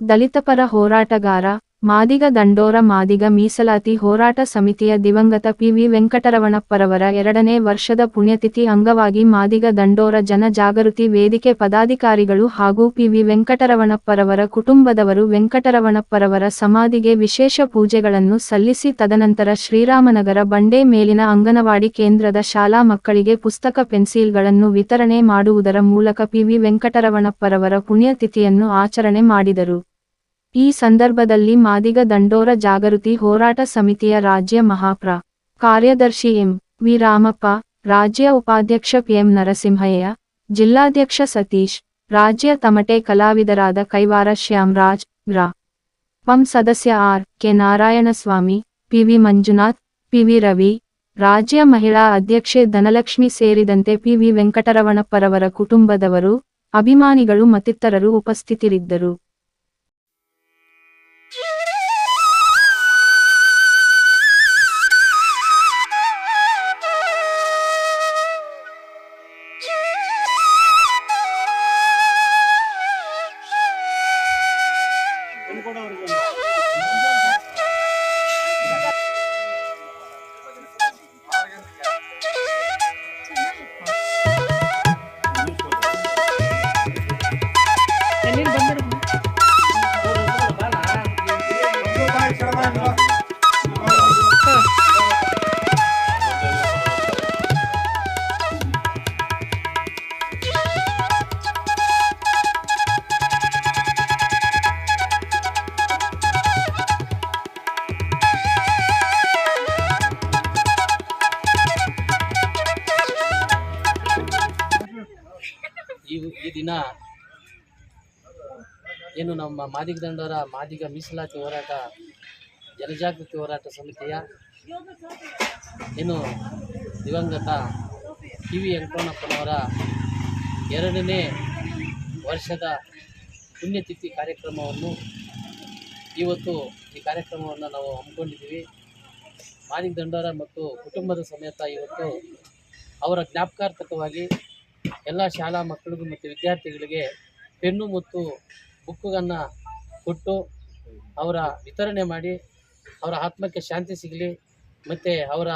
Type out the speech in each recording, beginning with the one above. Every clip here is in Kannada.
ದಲಿತಪರ ಹೋರಾಟಗಾರ, ಮಾದಿಗ ದಂಡೋರ ಮಾದಿಗ ಮೀಸಲಾತಿ ಹೋರಾಟ ಸಮಿತಿಯ ದಿವಂಗತ ಪಿವಿ ವೆಂಕಟರವಣಪ್ಪರವರ ಎರಡನೇ ವರ್ಷದ ಪುಣ್ಯತಿಥಿ ಅಂಗವಾಗಿ ಮಾದಿಗ ದಂಡೋರ ಜನ ಜಾಗೃತಿ ವೇದಿಕೆ ಪದಾಧಿಕಾರಿಗಳು ಹಾಗೂ ಪಿವಿ ವೆಂಕಟರವಣಪ್ಪರವರ ಕುಟುಂಬದವರು ವೆಂಕಟರವಣಪ್ಪರವರ ಸಮಾಧಿಗೆ ವಿಶೇಷ ಪೂಜೆಗಳನ್ನು ಸಲ್ಲಿಸಿ ತದನಂತರ ಶ್ರೀರಾಮನಗರ ಬಂಡೆ ಮೇಲಿನ ಅಂಗನವಾಡಿ ಕೇಂದ್ರದ ಶಾಲಾ ಮಕ್ಕಳಿಗೆ ಪುಸ್ತಕ ಪೆನ್ಸಿಲ್ಗಳನ್ನು ವಿತರಣೆ ಮಾಡುವುದರ ಮೂಲಕ ಪಿವಿ ವೆಂಕಟರವಣಪ್ಪರವರ ಪುಣ್ಯತಿಥಿಯನ್ನು ಆಚರಣೆ ಮಾಡಿದರು. ಈ ಸಂದರ್ಭದಲ್ಲಿ ಮಾದಿಗ ದಂಡೋರ ಜಾಗೃತಿ ಹೋರಾಟ ಸಮಿತಿಯ ರಾಜ್ಯ ಮಹಾಪ್ರ ಕಾರ್ಯದರ್ಶಿ ಎಂ. ವಿ. ರಾಮಪ್ಪ, ರಾಜ್ಯ ಉಪಾಧ್ಯಕ್ಷ ಪಿಎಂ ನರಸಿಂಹಯ್ಯ, ಜಿಲ್ಲಾಧ್ಯಕ್ಷ ಸತೀಶ್, ರಾಜ್ಯ ತಮಟೆ ಕಲಾವಿದರಾದ ಕೈವಾರ ಶ್ಯಾಮರಾಜ್, ರಾ. ಪಂ. ಸದಸ್ಯ R. K. Narayanaswamy PV Manjunath PV Ravi, ರಾಜ್ಯ ಮಹಿಳಾ ಅಧ್ಯಕ್ಷೆ ಧನಲಕ್ಷ್ಮಿ ಸೇರಿದಂತೆ ಪಿವಿ ವೆಂಕಟರವಣಪ್ಪರವರ ಕುಟುಂಬದವರು, ಅಭಿಮಾನಿಗಳು ಮತ್ತಿತರರು ಉಪಸ್ಥಿತರಿದ್ದರು. போட வருது ಈ ಈ ದಿನ ಏನು ನಮ್ಮ ಮಾದಿಗ ದಂಡರ ಮಾದಿಗ ಮೀಸಲಾತಿ ಹೋರಾಟ, ಜನಜಾಗೃತಿ ಹೋರಾಟ ಸಮಿತಿಯ ಏನು ದಿವಂಗತ ಟಿ ವಿ ವೆಂಕಣ್ಣಪ್ಪನವರ ಎರಡನೇ ವರ್ಷದ ಪುಣ್ಯತಿಥಿ ಕಾರ್ಯಕ್ರಮವನ್ನು ಇವತ್ತು ಈ ಕಾರ್ಯಕ್ರಮವನ್ನು ನಾವು ಹಮ್ಮಿಕೊಂಡಿದ್ದೀವಿ. ಮಾದಿಗ ದಂಡೋರ ಮತ್ತು ಕುಟುಂಬದ ಸಮೇತ ಇವತ್ತು ಅವರ ಜ್ಞಾಪಕಾರ್ಥಕವಾಗಿ ಎಲ್ಲ ಶಾಲಾ ಮಕ್ಕಳಿಗೂ ಮತ್ತು ವಿದ್ಯಾರ್ಥಿಗಳಿಗೆ ಪೆನ್ನು ಮತ್ತು ಬುಕ್ಕುಗಳನ್ನು ಕೊಟ್ಟು ಅವರ ವಿತರಣೆ ಮಾಡಿ, ಅವರ ಆತ್ಮಕ್ಕೆ ಶಾಂತಿ ಸಿಗಲಿ, ಮತ್ತು ಅವರ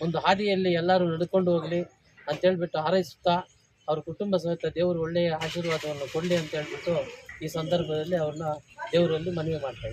ಒಂದು ಹಾದಿಯಲ್ಲಿ ಎಲ್ಲರೂ ನಡ್ಕೊಂಡು ಹೋಗಲಿ ಅಂತೇಳ್ಬಿಟ್ಟು ಹಾರೈಸುತ್ತಾ, ಅವ್ರ ಕುಟುಂಬ ಸಮೇತ ದೇವರು ಒಳ್ಳೆಯ ಆಶೀರ್ವಾದವನ್ನು ಕೊಡಲಿ ಅಂತ ಹೇಳ್ಬಿಟ್ಟು ಈ ಸಂದರ್ಭದಲ್ಲಿ ಅವ್ರನ್ನ ದೇವರಲ್ಲಿ ಮನವಿ ಮಾಡ್ತಾ